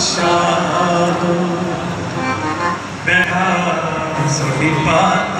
shadow, mehaz rohipat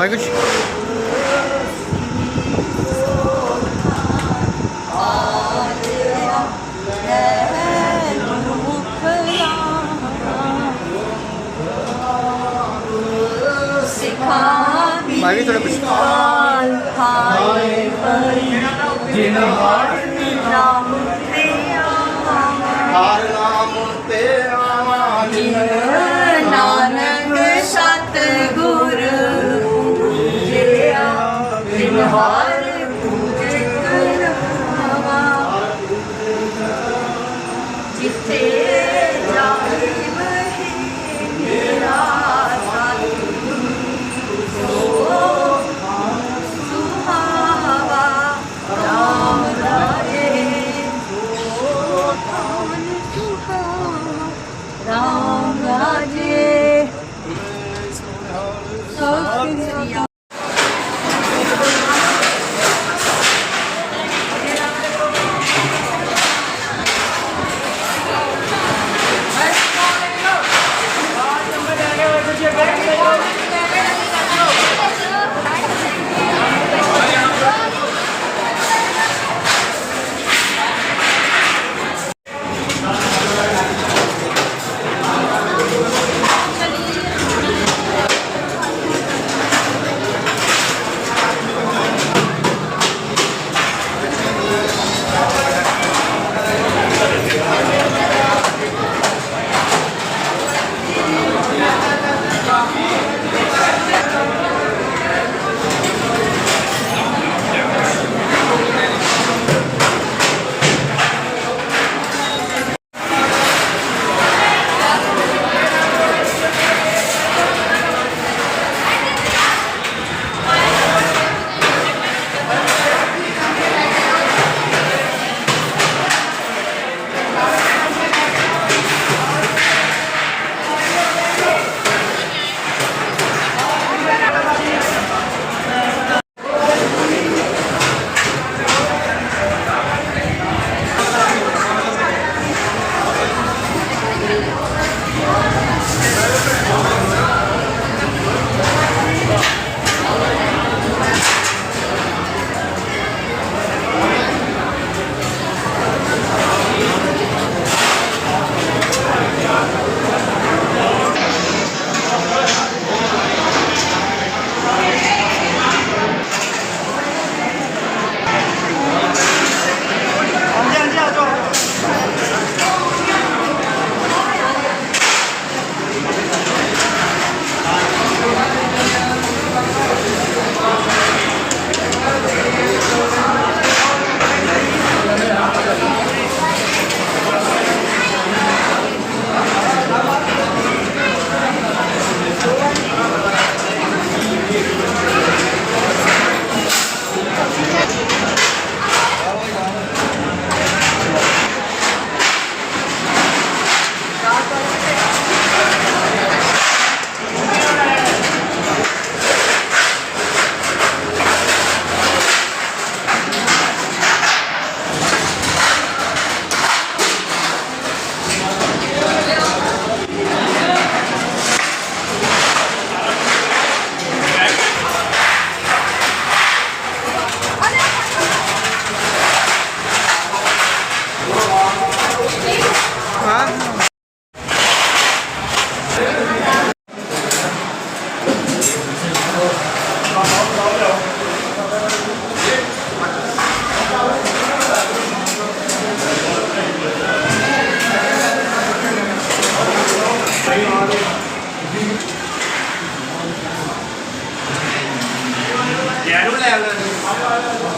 Waheguru ji. ਮੈਂ ਵੀ ਥੋੜਾ ਕੁਝ ਹਾਏ ਹਾਏ ਜਿਨ ਹਾਰ de ser. Amen.